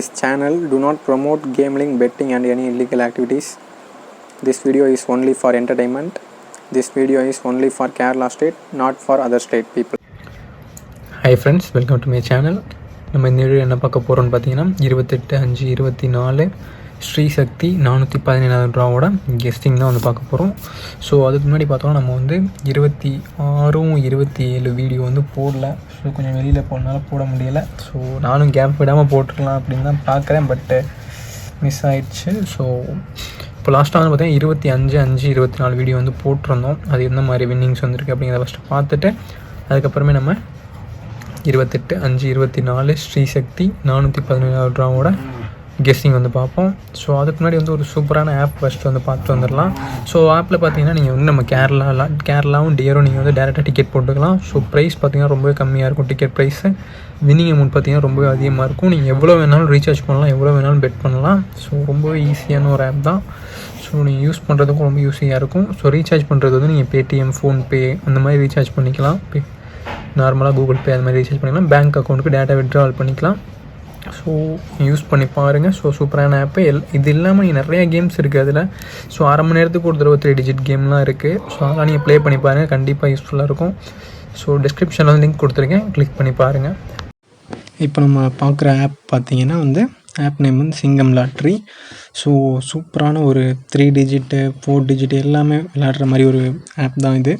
This channel do not promote gambling, betting and any illegal activities. This video is only for entertainment. This video is only for Kerala state, not for other state people. Hi friends welcome to my channel நம்ம இந்த video என்ன பார்க்க போகிறோம்னு பார்த்தீங்கன்னா இருபத்தெட்டு அஞ்சு இருபத்தி நாலு ஸ்ரீ சக்தி நானூற்றி பதினேழாவது ரூபாவோட கெஸ்டிங் தான் வந்து பார்க்க போகிறோம் ஸோ அதுக்கு முன்னாடி பார்த்தோம்னா நம்ம வந்து இருபத்தி ஆறும் இருபத்தி ஏழு வீடியோ வந்து போடல ஸோ கொஞ்சம் வெளியில் போனால போட முடியலை. ஸோ நானும் கேப் விடாமல் போட்டுருக்கலாம் அப்படின்னு தான் பார்க்குறேன். பட்டு மிஸ் ஆயிடுச்சு. ஸோ இப்போ லாஸ்ட்டாக வந்து பார்த்தீங்கன்னா இருபத்தி அஞ்சு அஞ்சு இருபத்தி நாலு வீடியோ வந்து போட்டிருந்தோம். அது எந்த மாதிரி வின்னிங்ஸ் வந்திருக்கு அப்படிங்கிறத ஃபஸ்ட்டு பார்த்துட்டு அதுக்கப்புறமே நம்ம இருபத்தெட்டு அஞ்சு இருபத்தி நாலு ஸ்ரீசக்தி நானூற்றி பதினேழாவது ட்ராவோட கெஸ்ஸிங் வந்து பார்ப்போம். ஸோ அதுக்கு முன்னாடி வந்து ஒரு சூப்பரான ஆப் ஃபஸ்ட்டு வந்து பார்த்து வந்துடலாம். ஸோ ஆப்பில் பார்த்தீங்கன்னா நீங்கள் வந்து நம்ம கேரளா கேரளாவும் டியரும் நீங்கள் வந்து டேரெக்டாக டிக்கெட் போட்டுக்கலாம். ஸோ ப்ரைஸ் பார்த்தீங்கன்னா ரொம்பவே கம்மியாக இருக்கும். டிக்கெட் ப்ரைஸு வின்னிங் அமௌண்ட் பார்த்தீங்கன்னா ரொம்பவே அதிகமாக இருக்கும். நீங்கள் எவ்வளோ வேணாலும் ரீசார்ஜ் பண்ணலாம். எவ்வளோ வேணாலும் பெட் பண்ணலாம். ஸோ ரொம்பவே ஈஸியான ஒரு ஆப் தான். ஸோ நீங்கள் யூஸ் பண்ணுறதுக்கும் ரொம்ப யூஸியாக இருக்கும். ஸோ ரீசார்ஜ் பண்ணுறது வந்து நீங்கள் பேடிஎம் ஃபோன்பே அந்த மாதிரி ரீசார்ஜ் பண்ணிக்கலாம். நார்மலாக கூகுள் பே அது மாதிரி ரீசார்ஜ் பண்ணிக்கலாம். பேங்க் அக்கௌண்ட்டுக்கு டேட்டா விட்ராவல் பண்ணிக்கலாம். ஸோ யூஸ் பண்ணி பாருங்கள் ஸோ சூப்பரான ஆப்பு எல் இது இல்லாமல் நீங்கள் நிறையா கேம்ஸ் இருக்குது அதில். ஸோ அரை மணி நேரத்துக்கு ஒரு தடவை த்ரீ டிஜிட் கேம்லாம் இருக்குது ஸோ அதெல்லாம் நீங்கள் ப்ளே பண்ணி பாருங்கள் கண்டிப்பாக யூஸ்ஃபுல்லாக இருக்கும். ஸோ டிஸ்கிரிப்ஷனில் வந்து லிங்க் கொடுத்துருக்கேன். கிளிக் பண்ணி பாருங்கள் இப்போ நம்ம பார்க்குற ஆப் பார்த்தீங்கன்னா வந்து ஆப் நேம் வந்து சிங்கம் லாட்ரி. ஸோ சூப்பரான ஒரு த்ரீ டிஜிட்டு ஃபோர் டிஜிட் எல்லாமே விளையாடுற மாதிரி ஒரு ஆப் தான் இது.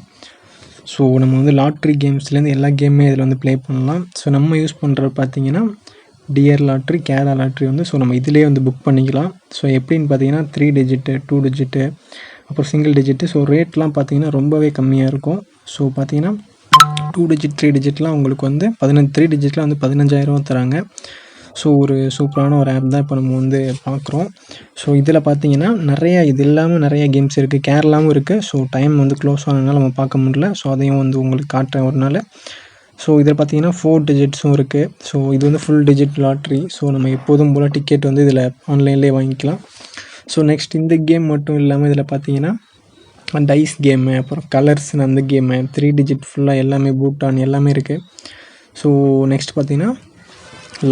ஸோ நம்ம வந்து லாட்ரி கேம்ஸ்லேருந்து எல்லா கேமுமே இதில் வந்து ப்ளே பண்ணலாம். ஸோ நம்ம யூஸ் பண்ணுறது பார்த்தீங்கன்னா டியர் லாட்ரி கேரளா லாட்ரி வந்து ஸோ நம்ம இதிலே வந்து புக் பண்ணிக்கலாம். ஸோ எப்படின்னு பார்த்தீங்கன்னா த்ரீ டிஜிட்டு டூ டிஜிட்டு அப்புறம் சிங்கிள் டிஜிட்டு ஸோ ரேட்லாம் பார்த்தீங்கன்னா ரொம்பவே கம்மியாக இருக்கும். ஸோ பார்த்தீங்கன்னா டூ டிஜிட் த்ரீ டிஜிட்லாம் உங்களுக்கு வந்து பதினஞ்சு த்ரீ டிஜிட்லாம் வந்து பதினஞ்சாயிரம் தராங்க. ஸோ ஒரு சூப்பரான ஒரு ஆப் தான் இப்போ நம்ம வந்து பார்க்குறோம் ஸோ இதில் பார்த்தீங்கன்னா நிறைய இது இல்லாமல் நிறைய கேம்ஸ் இருக்குது கேரளாவும் இருக்குது ஸோ டைம் வந்து க்ளோஸ் ஆனதுனால நம்ம பார்க்க முடியல. ஸோ அதையும் வந்து உங்களுக்கு காட்டுறேன் ஒரு நாள். ஸோ இதில் பார்த்தீங்கன்னா ஃபோர் டிஜிட்ஸும் இருக்குது ஸோ இது வந்து ஃபுல் டிஜிட் லாட்ரி ஸோ நம்ம எப்போதும் போல் டிக்கெட் வந்து இதில் ஆன்லைன்லேயே வாங்கிக்கலாம். ஸோ நெக்ஸ்ட் இந்த கேம் மட்டும் இல்லாமல் இதில் பார்த்தீங்கன்னா டைஸ் கேமு அப்புறம் கலர்ஸ்னு அந்த கேமு த்ரீ டிஜிட் ஃபுல்லாக எல்லாமே பூட்டான் எல்லாமே இருக்குது ஸோ நெக்ஸ்ட் பார்த்தீங்கன்னா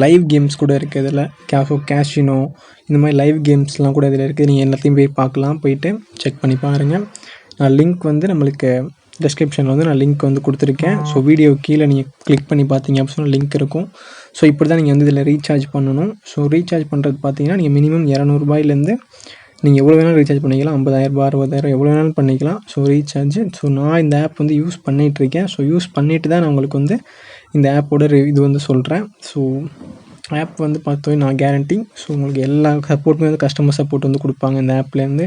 லைவ் கேம்ஸ் கூட இருக்குது இதில். கேஷோ கேஷினோ இந்த மாதிரி லைவ் கேம்ஸ்லாம் கூட இதில் இருக்குது நீங்கள் எல்லாத்தையும் போய் பார்க்கலாம் போயிட்டு செக் பண்ணி பாருங்கள் நான் லிங்க் வந்து நம்மளுக்கு டிஸ்கிரிப்ஷனில் வந்து நான் லிங்க் வந்து கொடுத்துருக்கேன். ஸோ வீடியோ கீழே நீங்கள் கிளிக் பண்ணி பார்த்தீங்க அப்படின்னு சொன்னால் லிங்க் இருக்கும். ஸோ இப்படி தான் நீங்கள் வந்து இதில் ரீசார்ஜ் பண்ணணும். ஸோ ரீசார்ஜ் பண்ணுறது பார்த்தீங்கன்னா நீங்கள் மினிமம் இரநூறுபாயிலேருந்து நீங்கள் எவ்வளோ வேணாலும் ரீசார்ஜ் பண்ணிக்கலாம். ஐம்பதாயிரரூபா அறுபதாயிரம் எவ்வளோ வேணாலும் பண்ணிக்கலாம். ஸோ ரீசார்ஜ் ஸோ நான் இந்த ஆப் வந்து யூஸ் பண்ணிகிட்ருக்கேன் ஸோ யூஸ் பண்ணிட்டு தான் நான் உங்களுக்கு வந்து இந்த ஆப்போட இது வந்து சொல்கிறேன் ஸோ ஆப் வந்து பார்த்தோம் நான் கேரண்டி ஸோ உங்களுக்கு எல்லா சப்போர்ட்டுமே வந்து கஸ்டமர் சப்போர்ட் வந்து கொடுப்பாங்க இந்த ஆப்லேருந்து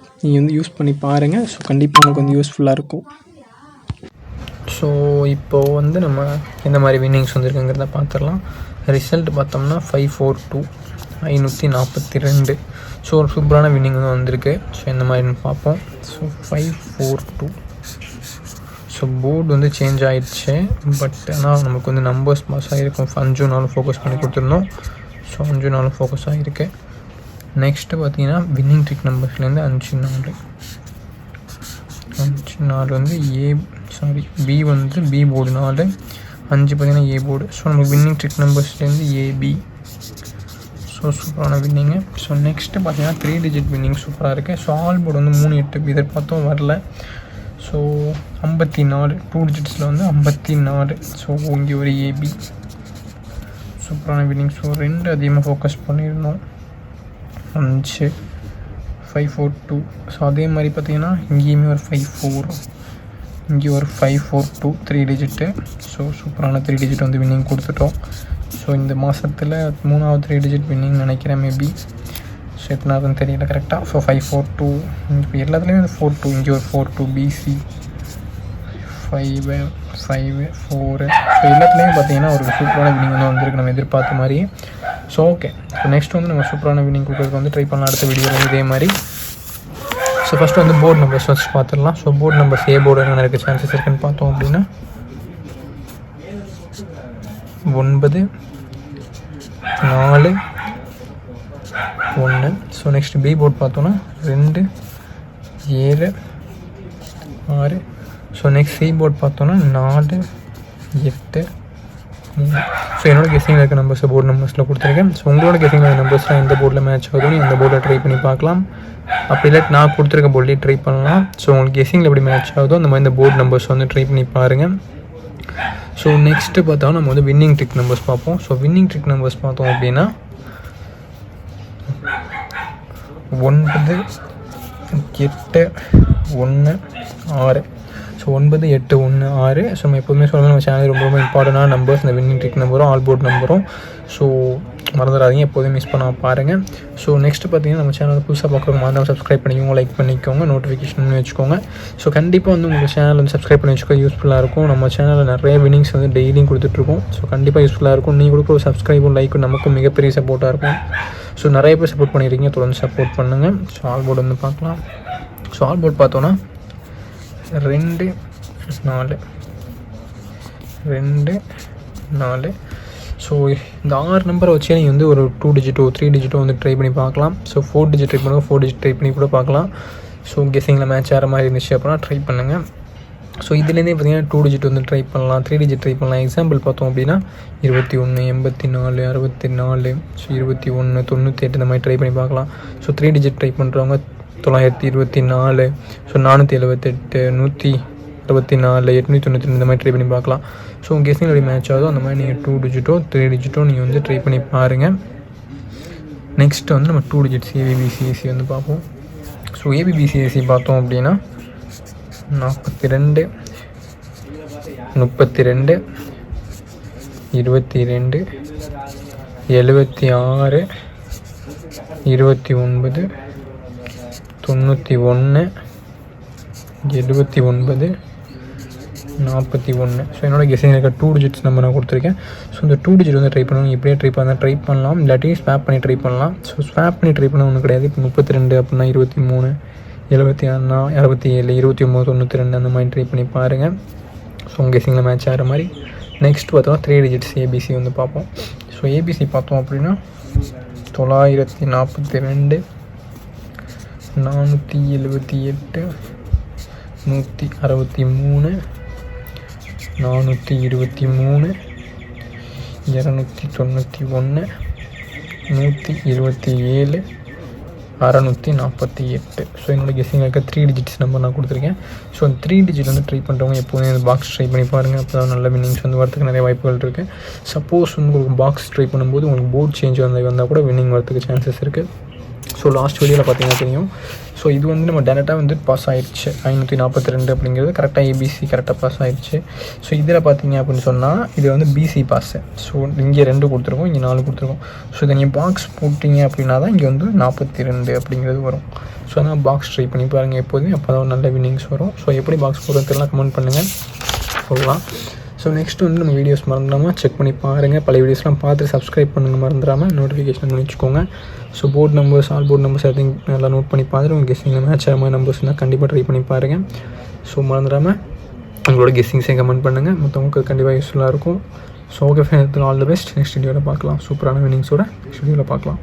நீங்கள் வந்து யூஸ் பண்ணி பாருங்கள் ஸோ கண்டிப்பாக உங்களுக்கு வந்து யூஸ்ஃபுல்லாக இருக்கும். ஸோ இப்போது வந்து நம்ம எந்த மாதிரி வின்னிங்ஸ் வந்துருக்குங்கிறத பார்த்துடலாம் ரிசல்ட் பார்த்தோம்னா ஃபைவ் ஃபோர் டூ ஐநூற்றி நாற்பத்தி ரெண்டு ஸோ ஒரு சூப்பரான வின்னிங் வந்து வந்திருக்கு. ஸோ எந்த மாதிரின்னு பார்ப்போம். So five four two so board வந்து சேஞ்ச் ஆகிடுச்சு பட் ஆனால் நமக்கு வந்து நம்பர்ஸ் பாஸ் ஆகிருக்கும் அஞ்சு நாளும் ஃபோக்கஸ் பண்ணி கொடுத்துருந்தோம் ஸோ அஞ்சு நாளும் ஃபோக்கஸ் ஆகிருக்கு நெக்ஸ்ட்டு பார்த்தீங்கன்னா வின்னிங் ட்ரிக் நம்பர்ஸ்லேருந்து அஞ்சு நாலு. அஞ்சு நாலு வந்து ஏ சாரி பி வந்து பி போர்டு நாலு. அஞ்சு பார்த்தீங்கன்னா ஏ போர்டு ஸோ நம்ம வின்னிங் ட்ரிக் நம்பர்ஸ்லேருந்து ஏபி ஸோ சூப்பரான வின்னிங்கு ஸோ நெக்ஸ்ட்டு பார்த்தீங்கன்னா த்ரீ டிஜிட் வின்னிங் சூப்பராக இருக்குது ஸோ ஆல் போர்டு வந்து மூணு எட்டு எதிர்பார்த்தும் வரல. ஸோ ஐம்பத்தி நாலு. டூ டிஜிட்ஸில் வந்து ஐம்பத்தி நாலு. ஸோ இங்கே ஒரு ஏபி சூப்பரான வின்னிங் ஸோ ரெண்டு அதிகமாக ஃபோக்கஸ் பண்ணியிருந்தோம் அஞ்சு ஃபைவ் ஃபோர் டூ ஸோ அதே மாதிரி பார்த்தீங்கன்னா இங்கேயுமே ஒரு ஃபைவ் ஃபோர் இங்கே ஒரு five four two three digit so சூப்பரான த்ரீ டிஜிட் வந்து வின்னிங் கொடுத்துட்டோம். ஸோ இந்த மாதத்தில் மூணாவது த்ரீ டிஜிட் வின்னிங் நினைக்கிறேன் மேபி ஸோ எத்தனாவதுன்னு தெரியல கரெக்டாக ஸோ ஃபைவ் ஃபோர் டூ இப்போ எல்லாத்துலேயுமே ஃபோர் டூ இங்கே ஒரு four two BC five five four so எல்லாத்துலேயும் பார்த்தீங்கன்னா ஒரு சூப்பரான வின்னிங் வந்து வந்திருக்கு நம்ம எதிர்பார்த்த மாதிரி. ஸோ ஓகே ஸோ நெக்ஸ்ட் வந்து நம்ம சூப்பரான வினிங் கொடுக்குறதுக்கு வந்து ட்ரை பண்ணலாம். அடுத்த வீடியோவில் இதே மாதிரி. ஸோ ஃபஸ்ட்டு வந்து போர்டு நம்பர்ஸ் வச்சு பார்த்துடலாம். So board numbers A board என்ன இருக்க? சான்சஸ் இருக்குன்னு பார்த்தோம் அப்படின்னா ஒன்பது நாலு ஒன்று ஸோ நெக்ஸ்ட் பி போர்ட் பார்த்தோன்னா ரெண்டு ஏழு ஆறு. ஸோ நெக்ஸ்ட் சி போர்ட் பார்த்தோன்னா நாலு எட்டு ஸோ என்னோட கெஸிங்கில் இருக்க நம்பர்ஸ் போர்டு நம்பர்ஸில் கொடுத்துருக்கேன் ஸோ உங்களோட கெஸிங்கில் இருக்க நம்பர்ஸ்லாம் எந்த போர்டில் மேட்ச் ஆகுதுன்னு அந்த போர்டில் ட்ரை பண்ணி பார்க்கலாம். அப்படி இல்லை நான் கொடுத்துருக்க போர்டிலே ட்ரை பண்ணலாம். ஸோ உங்களுக்கு கெஸிங்கில் எப்படி மேட்ச் ஆகுதோ அந்த மாதிரி இந்த போர்டு நம்பர்ஸ் வந்து ட்ரை பண்ணி பாருங்கள் ஸோ நெக்ஸ்ட்டு பார்த்தா நம்ம வந்து வின்னிங் ட்ரிக் நம்பர்ஸ் பார்ப்போம். ஸோ வின்னிங் ட்ரிக் நம்பர்ஸ் பார்த்தோம் அப்படின்னா ஒன்பது எட்டு ஒன்று ஆறு. ஸோ ஒன்பது எட்டு ஒன்று ஆறு. ஸோ நம்ம எப்போதுமே சொல்லணும் நம்ம சேனல் ரொம்ப ரொம்ப இம்பார்ட்டண்டான நம்பர்ஸ் இந்த வின்னிங் ட்ரிக் நம்பரும் ஆல் போர்ட் நம்பரும் ஸோ மறந்துடாதீங்க எப்போதும் மிஸ் பண்ணாமல் பாருங்கள் ஸோ நெக்ஸ்ட் பார்த்தீங்கன்னா நம்ம சேனல் புதுசாக பார்க்குறவங்க மாதிரி சப்ஸ்கிரைப் பண்ணிக்கோங்க லைக் பண்ணிக்கோங்க நோட்டிஃபிகேஷன் வச்சுக்கோங்க. ஸோ கண்டிப்பாக வந்து உங்கள் சேனல் வந்து சப்ஸ்கிரைப் பண்ணி வச்சுக்கோ யூஸ்ஃபுல்லாக இருக்கும். நம்ம சேனலில் நிறைய வின்னிங்ஸ் வந்து டெய்லியும் கொடுத்துட்ருக்கோம். ஸோ கண்டிப்பாக யூஸ்ஃபுல்லாக இருக்கும். நீங்கள் கொடுக்குற ஒரு சப்ஸ்கிரைபும் லைக்கும் நமக்கும் மிகப்பெரிய சப்போர்ட்டாக இருக்கும். ஸோ நிறைய பேர் சப்போர்ட் பண்ணியிருக்கீங்க தொடர்ந்து சப்போர்ட் பண்ணுங்கள் ஸோ ஆல் போர்டு வந்து பார்க்கலாம். ஸோ ஆல் போர்ட் பார்த்தோன்னா ரெண்டு நாலு. ரெண்டு நாலு. ஸோ இந்த ஆறு நம்பரை வச்சே நீங்கள் வந்து ஒரு டூ டிஜிட்டோ த்ரீ டிஜிட்டோ வந்து ட்ரை பண்ணி பார்க்கலாம். ஸோ ஃபோர் டிஜிட் ட்ரை பண்ணுங்கள் ஃபோர் டிஜிட் ட்ரை பண்ணி கூட பார்க்கலாம். ஸோ கெஸிங்கில் மேட்ச் ஆகிற மாதிரி இருந்துச்சு அப்படின்னா ட்ரை பண்ணுங்கள் ஸோ இதுலேருந்தே பார்த்தீங்கன்னா டூ டிஜிட் வந்து ட்ரை பண்ணலாம். த்ரீ டிஜிட் ட்ரை பண்ணலாம். எக்ஸாம்பிள் பார்த்தோம் அப்படின்னா இருபத்தி ஒன்று எண்பத்தி நாலு அறுபத்தி நாலு. ஸோ இருபத்தி ஒன்று தொண்ணூற்றி எட்டு இந்த மாதிரி ட்ரை பண்ணி பார்க்கலாம். ஸோ த்ரீ டிஜிட் ட்ரை பண்ணுறவங்க தொள்ளாயிரத்தி இருபத்தி நாலு. ஸோ நானூற்றி எழுபத்தெட்டு நூற்றி அறுபத்தி நாலு எட்நூற்றி தொண்ணூற்றி இந்த மாதிரி ட்ரை பண்ணி பார்க்கலாம். ஸோ உங்கள் கெஸ்டிங் எப்படி மேட்ச் ஆகுதோ அந்த மாதிரி நீங்கள் டூ டிஜிட்டோ த்ரீ டிஜிட்டோ நீங்கள் வந்து ட்ரை பண்ணி பாருங்கள் நெக்ஸ்ட்டு வந்து நம்ம டூ டிஜிட்ஸ் ஏபிபிசிஎஸ்சி வந்து பார்ப்போம். ஸோ ஏபிபிசிஎஸ்சி பார்த்தோம் அப்படின்னா நாற்பத்தி ரெண்டு முப்பத்தி ரெண்டு இருபத்தி ரெண்டு எழுபத்தி ஆறு இருபத்தி ஒன்பது தொண்ணூற்றி ஒன்று எழுபத்தி ஒன்பது நாற்பத்தி ஒன்று ஸோ என்னோட கெஸிங் இருக்க டூ டிஜிட்ஸ் நம்பர் நான் கொடுத்துருக்கேன். ஸோ இந்த டூ டிஜிட் வந்து ட்ரை பண்ணணும். இப்படியே ட்ரை பண்ணால் ட்ரை பண்ணலாம். இல்லாட்டி ஸ்வாப் பண்ணி ட்ரை பண்ணலாம். ஸோ ஸ்வாப் பண்ணி ட்ரை பண்ண ஒன்றும் கிடையாது. இப்போ முப்பத்தி ரெண்டு அப்படின்னா இருபத்தி மூணு எழுபத்தி ஆறுனா அறுபத்தி ஏழு இருபத்தி ஒம்பது தொண்ணூற்றி ரெண்டு அந்த மாதிரி ட்ரை பண்ணி பாருங்கள் ஸோ உங்கள் கெஸிங்கில் மேட்ச் ஆகிற மாதிரி. நெக்ஸ்ட் பார்த்தோம் த்ரீ டிஜிட்ஸ் ஏபிசி வந்து பார்ப்போம். ஸோ ஏபிசி பார்த்தோம் அப்படின்னா தொள்ளாயிரத்தி நாற்பத்தி ரெண்டு நானூற்றி எழுபத்தி எட்டு நூற்றி அறுபத்தி மூணு நானூற்றி இருபத்தி மூணு இரநூத்தி தொண்ணூற்றி ஒன்று நூற்றி இருபத்தி ஏழு அறநூற்றி நாற்பத்தி எட்டு. ஸோ என்னோட கெஸ்ஸிங் இருக்க த்ரீ டிஜிட்ஸ் நம்பர் நான் கொடுத்துருக்கேன். ஸோ அந்த த்ரீ டிஜிட் வந்து ட்ரை பண்ணுறவங்க எப்போதுமே அந்த பாக்ஸ் ட்ரை பண்ணி பாருங்கள் அப்போ தான் நல்ல வின்னிங்ஸ் வந்து வரதுக்கு நிறைய வாய்ப்புகள் இருக்குது சப்போஸ் வந்து உங்களுக்கு பாக்ஸ் ட்ரை பண்ணும்போது உங்களுக்கு போர்ட் சேஞ்ச் வந்து வந்தால் கூட வின்னிங் வரதுக்கு சான்சஸ் இருக்குது ஸோ லாஸ்ட் வீடியோவில் பார்த்தீங்கன்னா தெரியும். ஸோ இது வந்து நம்ம டேரெக்டாக வந்து பாஸ் ஆகிடுச்சு ஐநூற்றி நாற்பத்தி ரெண்டு அப்படிங்கிறது கரெக்டாக ஏபிசி கரெக்டாக பாஸ் ஆயிடுச்சு ஸோ இதில் பார்த்தீங்க அப்படின்னு சொன்னால் இது வந்து பிசி பாஸு ஸோ இங்கே ரெண்டு கொடுத்துருக்கோம் இங்கே நாலு கொடுத்துருக்கோம். ஸோ இதை நீங்கள் பாக்ஸ் போட்டிங்க அப்படின்னா தான் இங்கே வந்து நாற்பத்தி ரெண்டு அப்படிங்கிறது வரும். ஸோ அதனால் பாக்ஸ் ட்ரை பண்ணி பாருங்கள் எப்போதுமே அப்போ தான் நல்ல வின்னிங்ஸ் வரும். ஸோ எப்படி பாக்ஸ் போடுறதுலாம் கமெண்ட் பண்ணுங்கள் சொல்லலாம் ஸோ நெக்ஸ்ட் வந்து நம்ம வீடியோஸ் மறந்துடாமல் செக் பண்ணி பாருங்கள் பழைய வீடியோஸ்லாம் பார்த்து சப்ஸ்கிரைப் பண்ணுங்கள் மறந்துடாமல் நோட்டிஃபிகேஷன் பண்ணி வச்சுக்கோங்க so board numbers all board numbers எல்லாத்தையும் நல்லா நோட் பண்ணி பார்த்துட்டு உங்கள் கெஸ்ஸிங்கில் மேட்ச் ஆகிற மாதிரி நம்பர்ஸ்னால் கண்டிப்பாக ட்ரை பண்ணி பாருங்கள் ஸோ மறந்துடாமல் உங்களோட கெஸ்ஸிங்ஸையும் கமெண்ட் பண்ணுங்கள் மற்றவங்களுக்கு கண்டிப்பாக யூஸ்ஃபுல்லாக இருக்கும். So okay fine all the best next வீடியோவில் பார்க்கலாம். சூப்பரான வினிங்ஸோட நெக்ஸ்ட் வீடியோவில் பார்க்கலாம்.